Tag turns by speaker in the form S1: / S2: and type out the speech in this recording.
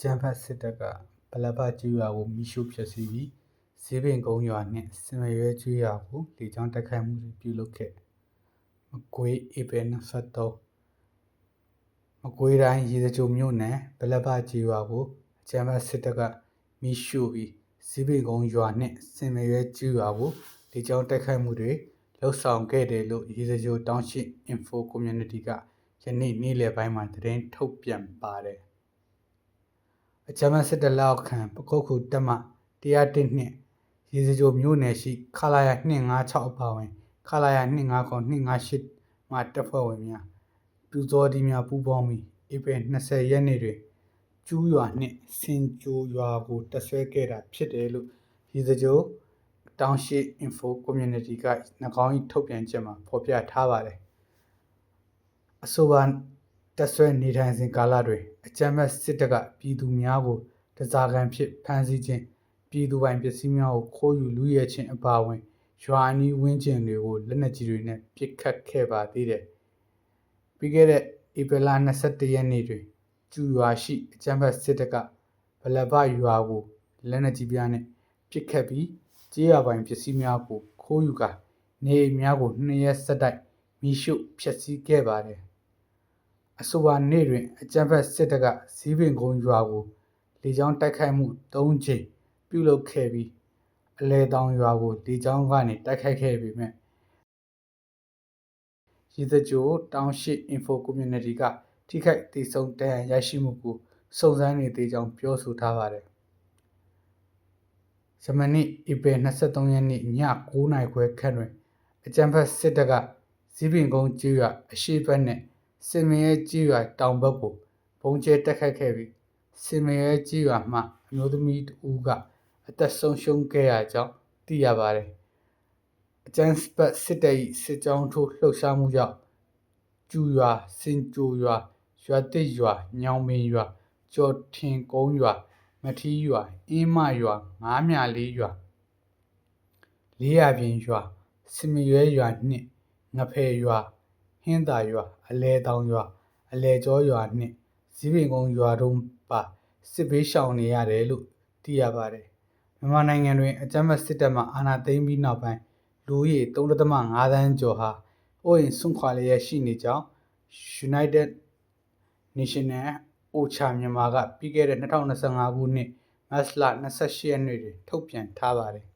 S1: ကြမ်းဖက်စစ်တပ်ကဗလဘကျွရွာကိုမိရှို့ဖျက်ဆီးပြီးဈေးပင်ကုန်းရွာနှင့်စင်မရွဲကျွရွာကိုလေကြောင်းတိုက်ခိုက်မှုတွေပြုလုပ်ခဲ့မကွေးဧပြီ23မကွေးတိုင်းရေစကြိုမြို့နယ်ဗလဘကျွရွာကိုအကြမ်းဖက်စစ်တပ်ကမိရှို့ပြီးဈေးပင်ကုန်းရွာနှင့်စင်မရွဲကျွရွာကိုလေကြောင်းတိုက်ခိုက်မှုတွေလှုပ်ဆောင်ခဲ့တယ်လို့ရေစကြိုတောင်းရှိ info community ကယနေ့နေ့လယ်ပိုင်းမှာသတင်းထုတ်ပြန်ပါတယ် အကြမ်းဖက်စစ်တပ်လက်အောက်ခံပကုတ်ခုတက်မှ101နှင့်ရေစကြိုမြို့နယ်ရှိခလာယာ256အပါအဝင်ခလာယာ259 258မှတပ်ဖွဲ့ဝင်များပြူစောတီများပူးပေါင်းပြီးဧပြီ20ရက်နေ့တွင်ကျူးရွာနှင့်စင်ကြိုရွာကိုတပ်ဆွဲခဲ့တာဖြစ်တယ်လို့ရေစကြိုတောင်းရှိ info community က၎င်း၏ထုတ်ပြန်ချက်မှာဖော်ပြထားပါတယ်အဆိုပါ တက်ဆွဲနေထိုင်စဉ်ကာလတွင်အကြမ်းဖက်စစ်တပ်ကပြည်သူများကိုတစားကန်ဖြစ်ဖမ်းဆီးခြင်းပြည်သူပိုင်ပစ္စည်းများကိုခိုးယူလူရဲခြင်းအပါအဝင်ရွာအနီးဝန်းကျင်တွေကိုလက်နက်ကြီးတွေနဲ့ပစ်ခတ်ခဲ့ပါသေးတယ်။ပြီးခဲ့တဲ့ဧပြီလ22ရက်နေ့တွင်ကျူရွာရှိအကြမ်းဖက်စစ်တပ်ကဗလဘရွာကိုလက်နက်ကြီးပြားနဲ့ပစ်ခတ်ပြီးကြေးရွာပိုင်ပစ္စည်းများကိုခိုးယူကာနေအိမ်များကိုနှစ်ရက်ဆက်တိုက်မိရှုဖျက်ဆီးခဲ့ပါတယ်။ အဆိုပါနေ့တွင်အကြမ်းဖက်စစ်တပ်ကဇီးပင်ကုန်းရွာကိုလေကြောင်းတိုက်ခိုက်မှု၃ချိန်ပြုလုပ်ခဲ့ပြီးအလဲတောင်ရွာကိုလေကြောင်းကနေတိုက်ခိုက်ခဲ့ပေမဲ့ရည်သကြိုတောင်ရှိ info community ကထိခိုက်ဒေဆုံးတန်ရရှိမှုကိုစုံစမ်းနေသေးကြောင်းပြောဆိုထားပါတယ်။ယမနေ့ဧပြီ23ရက်နေ့ည9:00နာရီခွဲခန့်တွင်အကြံဖက်စစ်တပ်ကဇီးပင်ကုန်းကျွရအရှိတ်ဘက်နှင့် စင်မရဲကျွရတောင်ဘက်ကိုဘုံကျဲတက်ခတ်ခဲ့ပြီးစင်မရဲကျွရမှအမျိုးသမီးတဦးကအသက်ဆုံးရှုံးခဲ့ရကြောင်းသိရပါတယ်။အကြံဖက်စစ်တပ်၏စစ်ကြောင်းထိုးလှုပ်ရှားမှုကြောင့်ကျူရွာစင်ကြိုရွာရွာတစ်ရွာညောင်ပင်ရွာကျော်ထင်ကုန်းရွာမထီးရွာအင်းမရွာငားမြလေးရွာလေးရပြင်ရွာစမရွဲရွာနှင့်ငဖယ်ရွာ ဟင်းသာရွာအလဲတောင်ရွာအလဲကျော်ရွာနှင့်ဇီးပင်ကုန်းရွာတို့ပါစစ်ဘေးရှောင်နေရတယ်လို့သိရပါတယ်မြန်မာနိုင်ငံတွင်အကြမ်းဖက်စစ်တပ်မှအာဏာသိမ်းပြီးနောက်ပိုင်းလူဦးရေ3.5သန်းကျော်ဟာအိုးအိမ်ဆွန့်ခွာလျက်ရှိနေကြောင်း United National OCHA မြန်မာကပြီးခဲ့တဲ့2025ခုနှစ်မတ်လ28ရက်နေ့တွင်ထုတ်ပြန်ထားပါတယ်